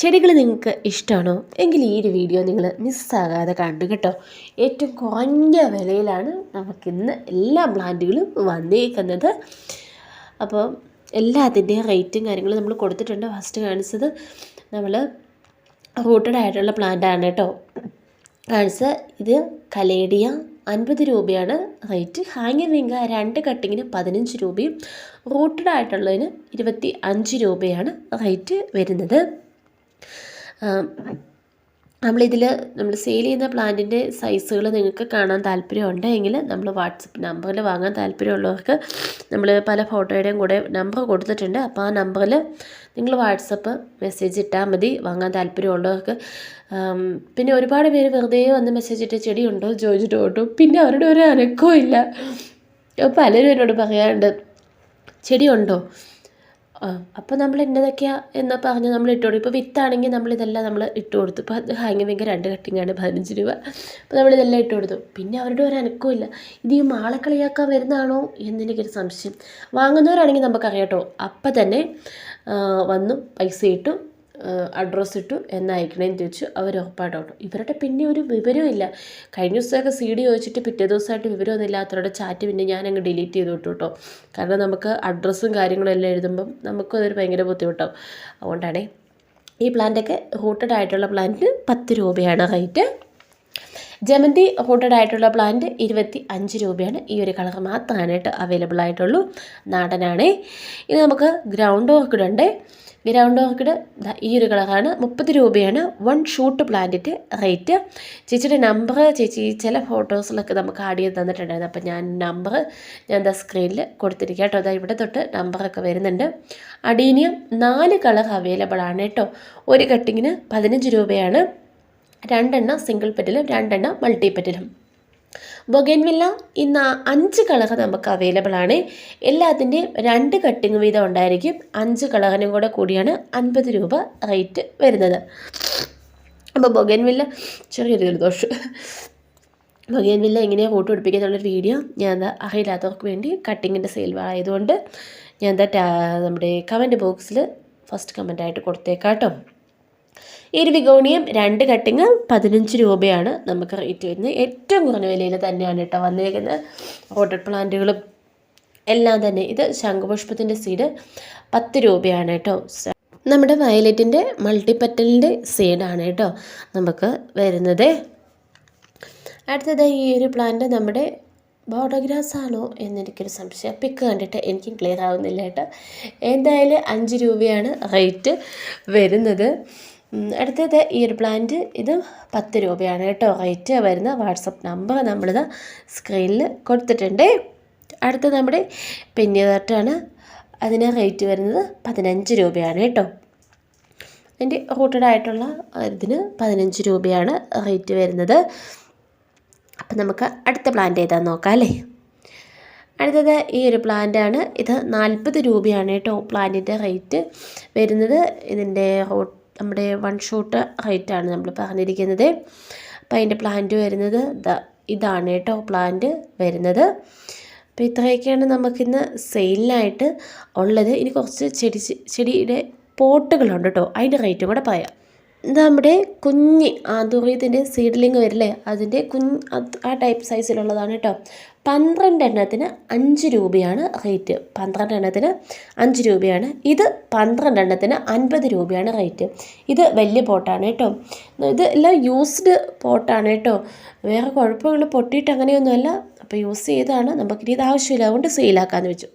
ചെടികൾ നിങ്ങൾക്ക് ഇഷ്ടമാണോ? എങ്കിൽ ഈ ഒരു വീഡിയോ നിങ്ങൾ മിസ്സാകാതെ കണ്ടു കേട്ടോ. ഏറ്റവും കുറഞ്ഞ വിലയിലാണ് നമുക്കിന്ന് എല്ലാ പ്ലാന്റുകളും വന്നേക്കുന്നത്. അപ്പോൾ എല്ലാത്തിന്റെയും റേറ്റും കാര്യങ്ങളും നമ്മൾ കൊടുത്തിട്ടുണ്ട്. ഫസ്റ്റ് കാണിച്ചത് നമ്മൾ റൂട്ടഡ് ആയിട്ടുള്ള പ്ലാന്റ് ആണ് കേട്ടോ. കാണിച്ചത് ഇത് കലേഡിയ അൻപത് രൂപയാണ് റേറ്റ്. ഹാങ്ങിങ് വിങ്ക രണ്ട് കട്ടിങ്ങിന് പതിനഞ്ച് രൂപയും റൂട്ടഡ് ആയിട്ടുള്ളതിന് ഇരുപത്തി അഞ്ച് രൂപയാണ് റേറ്റ് വരുന്നത്. നമ്മളിതിൽ നമ്മൾ സെയിൽ ചെയ്യുന്ന പ്ലാന്റിന്റെ സൈസുകൾ നിങ്ങൾക്ക് കാണാൻ താല്പര്യമുണ്ട്. എങ്കിൽ നമ്മൾ വാട്സപ്പ് നമ്പറിൽ വാങ്ങാൻ താല്പര്യമുള്ളവർക്ക് നമ്മൾ പല ഫോട്ടോയുടെയും കൂടെ നമ്പർ കൊടുത്തിട്ടുണ്ട്. അപ്പോൾ ആ നമ്പറിൽ നിങ്ങൾ വാട്സപ്പ് മെസ്സേജ് ഇട്ടാൽ മതി വാങ്ങാൻ താല്പര്യമുള്ളവർക്ക്. പിന്നെ ഒരുപാട് പേര് വെറുതെ വന്ന് മെസ്സേജ് ഇട്ട് ചെടിയുണ്ടോ ചോദിച്ചിട്ട് ഓട്ടും പിന്നെ അവരുടെ ഒരു അനക്കവും ഇല്ല. പലരും എന്നോട് പറയാറുണ്ട് ചെടിയുണ്ടോ? അപ്പോൾ നമ്മൾ ഇന്നതൊക്കെയാണ് എന്ന് പറഞ്ഞ് നമ്മൾ ഇട്ട് കൊടുക്കും ഇപ്പോൾ വിത്താണെങ്കിൽ നമ്മളിതെല്ലാം നമ്മൾ ഇട്ട് കൊടുത്തു. ഇപ്പോൾ അത് ഹാങ്ങിങ് വിങ്ക രണ്ട് കട്ടിങ്ങാണ് പതിനഞ്ച് രൂപ. അപ്പോൾ നമ്മളിതെല്ലാം ഇട്ട് കൊടുത്തു. പിന്നെ അവരുടെ ഒരു അനക്കമില്ല ഇത് ഈ മാളെ കളിയാക്കാൻ വരുന്നതാണോ എന്നെനിക്കൊരു സംശയം. വാങ്ങുന്നവരാണെങ്കിൽ നമുക്കറിയാം കേട്ടോ. അപ്പം തന്നെ വന്നു പൈസ ഇട്ടു. അഡ്രസ്സ് ഇട്ടു എന്ന് അയക്കണേന്ന് ചോദിച്ചു. അവർ ഉറപ്പായിട്ടോട്ടു ഇവരുടെ പിന്നെ ഒരു വിവരവും ഇല്ല. കഴിഞ്ഞ ദിവസമൊക്കെ സി ഡി ചോദിച്ചിട്ട് പിറ്റേ ദിവസമായിട്ട് വിവരമൊന്നും ഇല്ലാത്തവരുടെ ചാറ്റ് പിന്നെ ഞാൻ അങ്ങ് ഡിലീറ്റ് ചെയ്തു വിട്ടു കേട്ടോ. കാരണം നമുക്ക് അഡ്രസ്സും കാര്യങ്ങളും എല്ലാം എഴുതുമ്പം നമുക്കും അതൊരു ഭയങ്കര ബുദ്ധിമുട്ടാവും. അതുകൊണ്ടാണേ ഈ പ്ലാന്റൊക്കെ റൂട്ടഡ് ആയിട്ടുള്ള പ്ലാന്റിന് പത്ത് രൂപയാണ് റേറ്റ് ജമന്തി ഹോട്ടഡ് ആയിട്ടുള്ള പ്ലാന്റ് ഇരുപത്തി അഞ്ച് രൂപയാണ്. ഈ ഒരു കളർ മാത്രമാണ് അവൈലബിൾ ആയിട്ടുള്ളൂ. നാടനാണേ. ഇനി നമുക്ക് ഗ്രൗണ്ട് ഓർക്കിഡ് ഉണ്ട് ഗ്രൗണ്ട് ഓർക്കിഡ് ഈ ഒരു കളറാണ്. മുപ്പത് രൂപയാണ്. വൺ ഷൂട്ട് പ്ലാന്റിന്റെ റേറ്റ് ചേച്ചിയുടെ നമ്പർ ചേച്ചി ചില ഫോട്ടോസിലൊക്കെ നമുക്ക് ആഡ് ചെയ്ത് തന്നിട്ടുണ്ടായിരുന്നു. അപ്പം ഞാൻ നമ്പർ ഞാൻ എന്താ സ്ക്രീനിൽ കൊടുത്തിരിക്കുക കേട്ടോ. അതാ ഇവിടെ തൊട്ട് നമ്പറൊക്കെ വരുന്നുണ്ട്. അഡീനിയം നാല് കളർ അവൈലബിൾ ആണ് കേട്ടോ. ഒരു കട്ടിങ്ങിന് പതിനഞ്ച് രൂപയാണ്. രണ്ടെണ്ണം സിംഗിൾ പെറ്റിലും രണ്ടെണ്ണം മൾട്ടി പെറ്റിലും ബൊഗൻവില്ല ഇന്ന് അഞ്ച് കളർ നമുക്ക് അവൈലബിൾ ആണ്. എല്ലാത്തിന്റെയും രണ്ട് കട്ടിങ് വീതം ഉണ്ടായിരിക്കും. അഞ്ച് കളകനും കൂടെ കൂടിയാണ് അൻപത് രൂപ റേറ്റ് വരുന്നത്. അപ്പോൾ ബൊഗൻവില്ല ചെറിയൊരു ദോഷം ബൊഗൻവില്ല എങ്ങനെയാണ് കൂട്ട് പിടിപ്പിക്കുന്നുള്ളൊരു വീഡിയോ ഞാൻ അറിയില്ലാത്തവർക്ക് വേണ്ടി കട്ടിങ്ങിന്റെ സെയിൽ ആയതുകൊണ്ട് ഞാൻ നമ്മുടെ കമന്റ് ബോക്സിൽ ഫസ്റ്റ് കമന്റായിട്ട് കൊടുത്തേക്കാം വിഗോണിയം രണ്ട് കട്ടിങ് പതിനഞ്ച് രൂപയാണ് നമുക്ക് റേറ്റ് വരുന്നത്. ഏറ്റവും കുറഞ്ഞ വിലയിൽ തന്നെയാണ് കേട്ടോ വന്നിരിക്കുന്നത്. ഓട്ടർ പ്ലാന്റുകളും എല്ലാം തന്നെ. ഇത് ശംഖുപുഷ്പത്തിന്റെ സീഡ് പത്ത് രൂപയാണ് കേട്ടോ. നമ്മുടെ വയലറ്റിന്റെ മൾട്ടിപ്പറ്റലിന്റെ സീഡാണ് കേട്ടോ നമുക്ക് വരുന്നത്. അടുത്തത് ഈ ഒരു പ്ലാന്റ് നമ്മുടെ ബോഡോഗ്രാസ് ആണോ എന്നെനിക്കൊരു സംശയം. പിക്ക് കണ്ടിട്ട് എനിക്കും ക്ലിയർ ആവുന്നില്ല കേട്ടോ. എന്തായാലും അഞ്ച് രൂപയാണ് റേറ്റ് വരുന്നത്. അടുത്തത് ഈ ഒരു പ്ലാന്റ് ഇത് പത്ത് രൂപയാണ് കേട്ടോ. റേറ്റ് വരുന്ന വാട്സപ്പ് നമ്പർ നമ്മളിത് സ്ക്രീനിൽ കൊടുത്തിട്ടുണ്ട്. അടുത്തത് നമ്മുടെ പെന്നിയതട്ടാണ് അതിന് റേറ്റ് വരുന്നത് പതിനഞ്ച് രൂപയാണ് കേട്ടോ. അതിന്റെ റൂട്ടഡ് ആയിട്ടുള്ള ഇതിന് പതിനഞ്ച് രൂപയാണ് റേറ്റ് വരുന്നത്. അപ്പം നമുക്ക് അടുത്ത പ്ലാന്റ് ഏതാ നോക്കാം അല്ലേ? അടുത്തത് ഈ ഒരു പ്ലാന്റാണ് ഇത് നാൽപ്പത് രൂപയാണ് കേട്ടോ പ്ലാന്റിന്റെ റേറ്റ് വരുന്നത്. ഇതിന്റെ റൂട്ട് നമ്മുടെ വൺ ഷോട്ട് ഹൈറ്റാണ് നമ്മൾ പറഞ്ഞിരിക്കുന്നത്. അപ്പോൾ അതിന്റെ പ്ലാന്റ് വരുന്നത് ഇതാണ് കേട്ടോ പ്ലാന്റ് വരുന്നത്. അപ്പോൾ ഇത്രയൊക്കെയാണ് നമുക്കിന്ന് സെയിലിനായിട്ട് ഉള്ളത്. ഇനി കുറച്ച് ചെടി ചെടിയുടെ പോട്ടുകളുണ്ട് കേട്ടോ. അതിന്റെ റേറ്റും കൂടെ പറയാം. നമ്മുടെ കുഞ്ഞ് ആന്തൂറിയത്തിന്റെ സീഡ്ലിംഗ് വരില്ലേ? അതിന്റെ കുഞ്ഞ് ആ ടൈപ്പ് സൈസിലുള്ളതാണ് കേട്ടോ. പന്ത്രണ്ട് എണ്ണത്തിന് അഞ്ച് രൂപയാണ് റേറ്റ് പന്ത്രണ്ട് എണ്ണത്തിന് അഞ്ച് രൂപയാണ്. ഇത് പന്ത്രണ്ട് എണ്ണത്തിന് അൻപത് രൂപയാണ് റേറ്റ് ഇത് വലിയ പോട്ടാണ് കേട്ടോ. ഇത് എല്ലാം യൂസ്ഡ് പോട്ടാണ് കേട്ടോ. വേറെ കുഴപ്പമില്ല പൊട്ടിയിട്ട് അങ്ങനെയൊന്നുമല്ല. അപ്പോൾ യൂസ് ചെയ്താണ്. നമുക്കിനി ഇത് ആവശ്യമില്ല. അതുകൊണ്ട് സെയിലാക്കാമെന്ന് വെച്ചു.